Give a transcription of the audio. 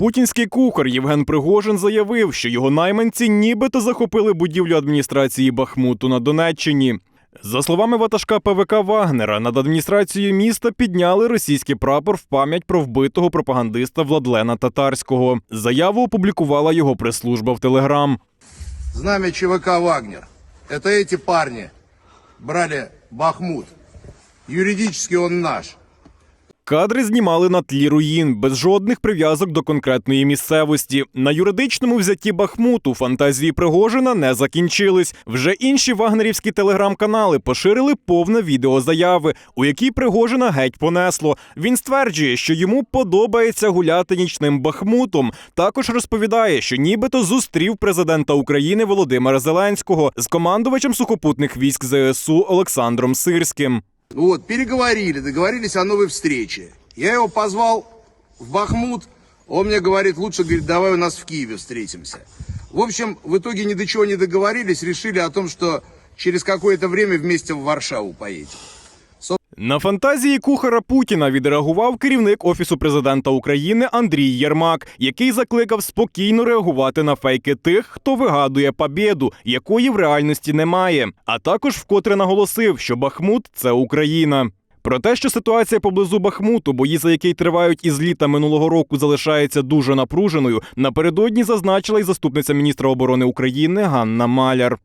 Путінський кухар Євген Пригожин заявив, що його найманці нібито захопили будівлю адміністрації Бахмуту на Донеччині. За словами ватажка ПВК Вагнера, над адміністрацією міста підняли російський прапор в пам'ять про вбитого пропагандиста Владлена Татарського. Заяву опублікувала його прес-служба в Телеграм. Знамя ЧВК «Вагнер». Это эти парни брали Бахмут. Юридически он наш. Кадри знімали на тлі руїн, без жодних прив'язок до конкретної місцевості. На юридичному взятті Бахмуту фантазії Пригожина не закінчились. Вже інші вагнерівські телеграм-канали поширили повне відео заяви, у якій Пригожина геть понесло. Він стверджує, що йому подобається гуляти нічним Бахмутом. Також розповідає, що нібито зустрів президента України Володимира Зеленського з командувачем сухопутних військ ЗСУ Олександром Сирським. Вот, переговорили, договорились о новой встрече. Я его позвал в Бахмут. Он мне говорит, лучше, говорит, давай у нас в Киеве встретимся. В общем, в итоге ни до чего не договорились, решили о том, что через какое-то время вместе в Варшаву поедем. На фантазії кухара Путіна відреагував керівник офісу президента України Андрій Єрмак, який закликав спокійно реагувати на фейки тих, хто вигадує побєду, якої в реальності немає. А також вкотре наголосив, що Бахмут це Україна. Про те, що ситуація поблизу Бахмуту, бої за який тривають із літа минулого року, залишається дуже напруженою. Напередодні зазначила й заступниця міністра оборони України Ганна Маляр.